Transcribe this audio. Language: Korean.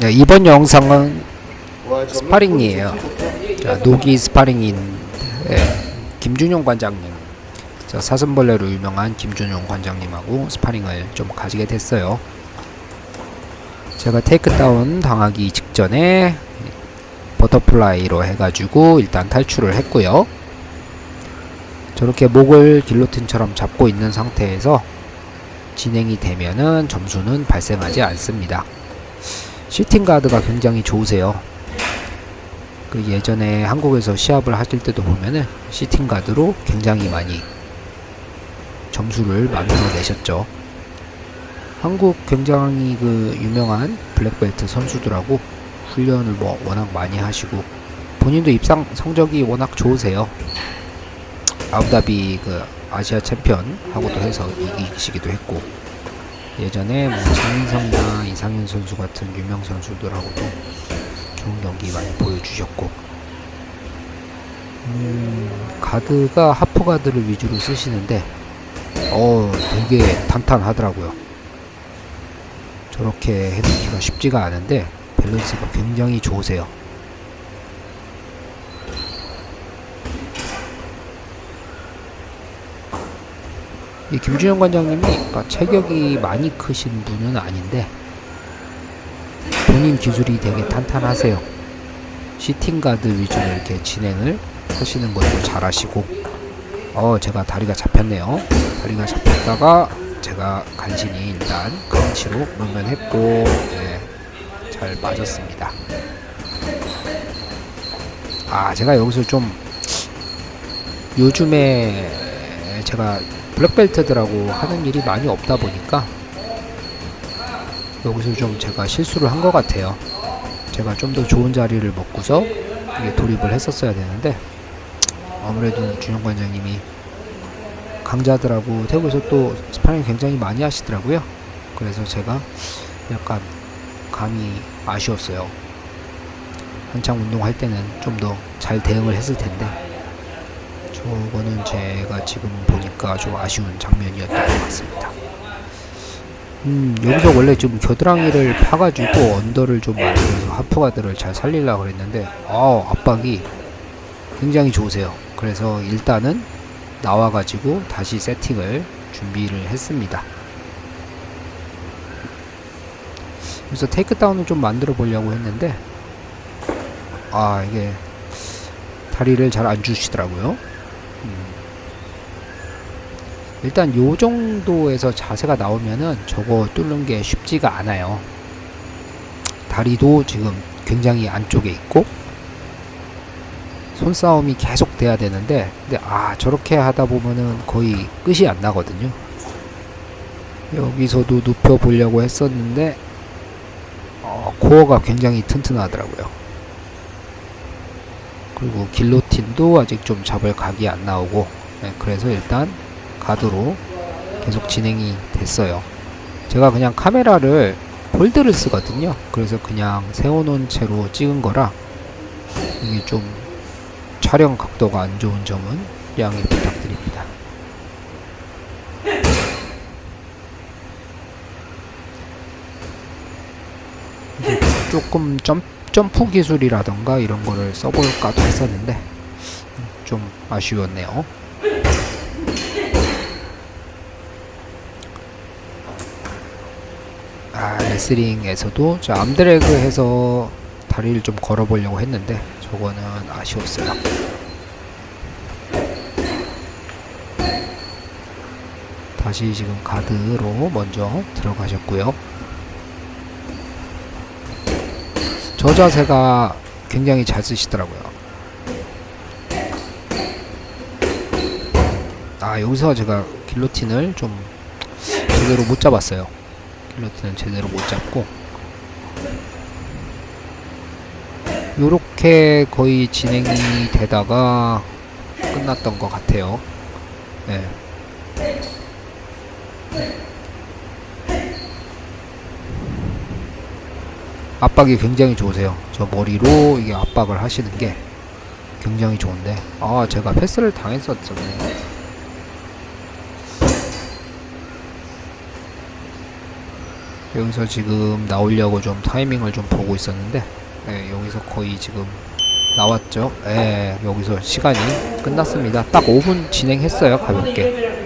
네, 이번 영상은 스파링이에요. 자, 노기 스파링인 예, 김준용 관장님, 자, 사슴벌레로 유명한 김준용 관장님하고 스파링을 좀 가지게 됐어요. 제가 테이크다운 당하기 직전에 버터플라이로 해가지고 일단 탈출을 했고요. 저렇게 목을 길로틴처럼 잡고 있는 상태에서 진행이 되면은 점수는 발생하지 않습니다. 시팅 가드가 굉장히 좋으세요. 그 예전에 한국에서 시합을 하실 때도 보면은 시팅 가드로 굉장히 많이 점수를 만들어 내셨죠. 한국 굉장히 그 유명한 블랙벨트 선수들하고 훈련을 뭐 워낙 많이 하시고 본인도 입상 성적이 워낙 좋으세요. 아부다비 그 아시아 챔피언 하고도 해서 이기시기도 했고 예전에 뭐 장인성이나 이상현 선수 같은 유명 선수들하고도 좋은 경기 많이 보여주셨고 음, 가드가 하프 가드를 위주로 쓰시는데 어 되게 탄탄하더라고요. 저렇게 해놓기가 쉽지가 않은데 밸런스가 굉장히 좋으세요. 이 김준영 관장님이 그러니까 체격이 많이 크신 분은 아닌데 본인 기술이 되게 탄탄하세요. 시팅 가드 위주로 이렇게 진행을 하시는 것도 잘하시고 어 제가 다리가 잡혔네요. 다리가 잡혔다가 제가 간신히 일단 크런치로 물면했고 네, 잘 맞았습니다. 아 제가 여기서 좀 요즘에 제가 블랙벨트들하고 하는 일이 많이 없다 보니까 여기서 좀 제가 실수를 한 것 같아요. 제가 좀 더 좋은 자리를 먹고서 이게 돌입을 했었어야 되는데 아무래도 준영 관장님이 강자들하고 태국에서 또 스파링 굉장히 많이 하시더라고요. 그래서 제가 약간 감이 아쉬웠어요. 한창 운동할 때는 좀 더 잘 대응을 했을 텐데 저거는 제가 지금 보니까 좀 아쉬운 장면이었던 것 같습니다. 음, 여기서 원래 좀 겨드랑이를 파가지고 언더를 좀 만들어서 하프가드를 잘 살리려고 그랬는데, 아 압박이 굉장히 좋으세요. 그래서 일단은 나와가지고 다시 세팅을 준비를 했습니다. 그래서 테이크다운을 좀 만들어 보려고 했는데, 아, 이게 다리를 잘 안 주시더라고요. 일단 요 정도에서 자세가 나오면은 저거 뚫는 게 쉽지가 않아요. 다리도 지금 굉장히 안쪽에 있고 손싸움이 계속 돼야 되는데 근데 아 저렇게 하다 보면은 거의 끝이 안 나거든요. 여기서도 눕혀 보려고 했었는데 어, 코어가 굉장히 튼튼하더라고요. 그리고 길로틴도 아직 좀 잡을 각이 안 나오고 네, 그래서 일단 가드로 계속 진행이 됐어요. 제가 그냥 카메라를 폴드를 쓰거든요. 그래서 그냥 세워놓은 채로 찍은 거라 이게 좀 촬영 각도가 안 좋은 점은 양해 부탁드립니다. 조금 점, 점프 기술이라던가 이런 거를 써볼까도 했었는데 좀 아쉬웠네요. 아, 레슬링에서도 저 암드래그 해서 다리를 좀 걸어보려고 했는데 저거는 아쉬웠어요. 다시 지금 가드로 먼저 들어가셨고요. 저 자세가 굉장히 잘 쓰시더라고요. 아 여기서 제가 길로틴을 좀 제대로 못 잡았어요. 길로틴은 제대로 못 잡고 요렇게 거의 진행이 되다가 끝났던 것 같아요. 네. 압박이 굉장히 좋으세요. 저 머리로 이게 압박을 하시는 게 굉장히 좋은데 아 제가 패스를 당했었잖아요. 여기서 지금 나오려고 좀 타이밍을 좀 보고 있었는데 예, 여기서 거의 지금 나왔죠. 예, 여기서 시간이 끝났습니다. 딱 5분 진행했어요, 가볍게.